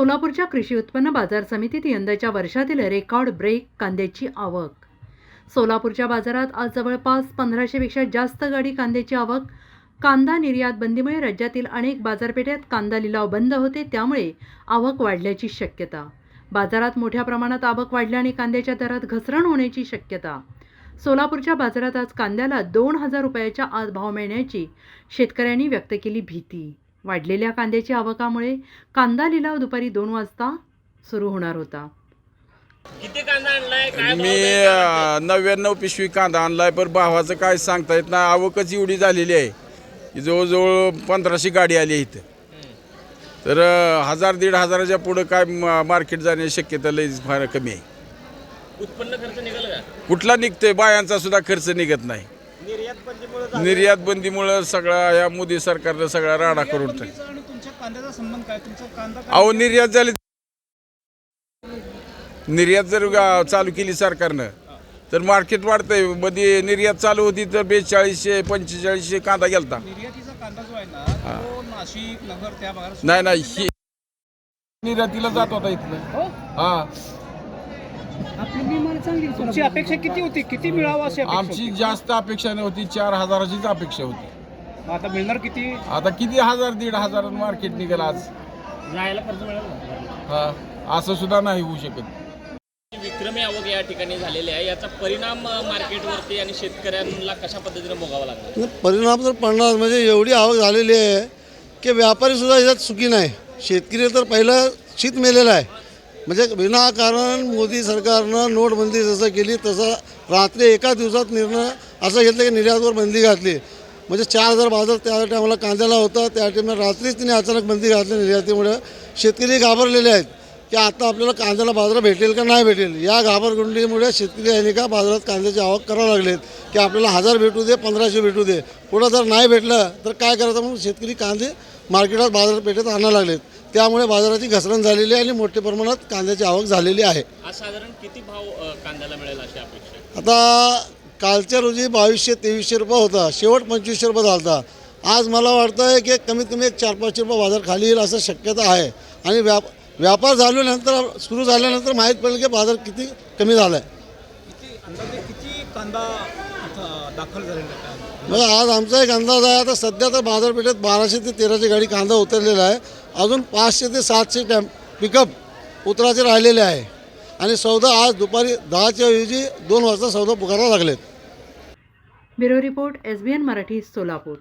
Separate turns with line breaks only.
सोलापूरच्या कृषी उत्पन्न बाजार समितीत यंदाच्या वर्षातील रेकॉर्ड ब्रेक कांद्याची आवक. सोलापूरच्या बाजारात आज जवळपास पंधराशेपेक्षा जास्त गाडी कांद्याची आवक. कांदा निर्यात बंदीमुळे राज्यातील अनेक बाजारपेठेत कांदा लिलाव बंद होते त्यामुळे आवक वाढल्याची शक्यता. बाजारात मोठ्या प्रमाणात आवक वाढल्याने कांद्याच्या दरात घसरण होण्याची शक्यता. सोलापूरच्या बाजारात आज कांद्याला दोन हजार रुपयाच्या आज भाव मिळण्याची शेतकऱ्यांनी व्यक्त केली भीती. वाढलेल्या कांद्याची आवकामुळे कांदा लिलाव दुपारी दोन वाजता सुरू होणार होता.
किती कांदा आणलाय? काय
मी नव्याण्णव पिशवी कांदा आणलाय पण भावाचं काय सांगता येत नाही. आवकच एवढी झालेली आहे की जवळजवळ पंधराशे गाडी आली आहे इथं. तर हजार दीड हजाराच्या पुढं काय म- मार्केट जाण्याची शक्यता लई फार कमी आहे.
उत्पन्न खर्च निघाल का?
कुठला निघतोय? बायांचा सुद्धा खर्च निघत नाही. निर्यात बंदीमुळं सगळा या मोदी सरकारनं सगळा राडा करून टाक
तुमच्या कांद्याचा संबंध काय? तुमचा कांदा काय?
अहो निर्यात झाली. निर्यात जर गा- चालू केली सरकारनं तर मार्केट वाढतंय. मध्ये निर्यात चालू होती तर बेचाळीसशे पंचेचाळीसशे कांदा गेलता.
निर्यातीचा कांदा जो आहे ना तो नाशिक नगर त्या भागात
नाही नाही ही निर्यातीला जात होता इथनं. हा.
तुमची अपेक्षा किती होती? किती मिळावं अशी अपेक्षा
आमची
होती?
जास्त अपेक्षा नव्हती चार हजाराचीच अपेक्षा होती.
मग आता मिळणार किती?
आता किती हजार दीड हजार मार्केट निघेल आज?
जायला खर्च मिळाला ना?
हा असं सुद्धा नाही होऊ शकत.
विक्रमी आवक या ठिकाणी झालेली आहे. याचा परिणाम अ, मार्केटवरती आणि शेतकऱ्यांना कशा पद्धतीने भोगावा लागला
परिणाम तर पडणार म्हणजे एवढी आवक झालेली आहे की व्यापारीसुद्धा याच्यात सुखी नाही. शेतकरी तर पहिलं शीत मेलेलं आहे. म्हणजे विनाकारण मोदी सरकारनं नोटबंदी जसं केली तसं रात्री एका दिवसात निर्णय असं घेतलं की निर्यातवर बंदी घातली. म्हणजे चार हजार बाजार त्या टायमाला कांद्याला होता त्या टायमाला रात्रीच तिने अचानक बंदी घातली निर्यातीमुळे. शेतकरी घाबरलेले आहेत की आता आपल्याला कांद्याला बाजार भेटेल का नाही भेटेल? या घाबरगुंडीमुळे शेतकरी यांनी का बाजारात कांद्याची आवक करावं लागलेत की आपल्याला हजार भेटू दे पंधराशे भेटू दे. पुढं जर नाही भेटलं तर काय करायचं? म्हणून शेतकरी कांदे मार्केटात बाजारपेठेत आणायला लागलेत. त्यामुळे बाजाराची घसरण झालेली आहे आणि मोठ्या प्रमाणात कांद्याची आवक झालेली आहे.
आज साधारण किती भाव अ, कांद्याला मिळेल अशी अपेक्षा आहे?
आता कालच्या रोजी बावीसशे तेवीसशे रुपये होता. शेवट पंचवीसशे रुपये झाला होता आज मला वाटतं आहे की कमीत कमी एक चार पाचशे रुपये बाजार खाली येईल असं शक्यता आहे. आणि व्याप व्यापार झाल्यानंतर सुरू झाल्यानंतर माहीत पडेल की बाजार किती कमी झाला आहे
किती अंदाजे किती कांदा दाखल झालेला
आज आमचा एक अंदाज आहे आता सध्या तर बाजारपेठेत बाराशे ते तेराशे गाडी कांदा उतरलेला आहे. अजून पाचशे ते सातशे टॅम पिकअप उतराचे राहिलेले आहे. आणि सौदा आज दुपारी दहाच्या ऐवजी दोन वाजता सौदा पुकारायला लागलेत.
Bureau report S B N Marathi Solapur.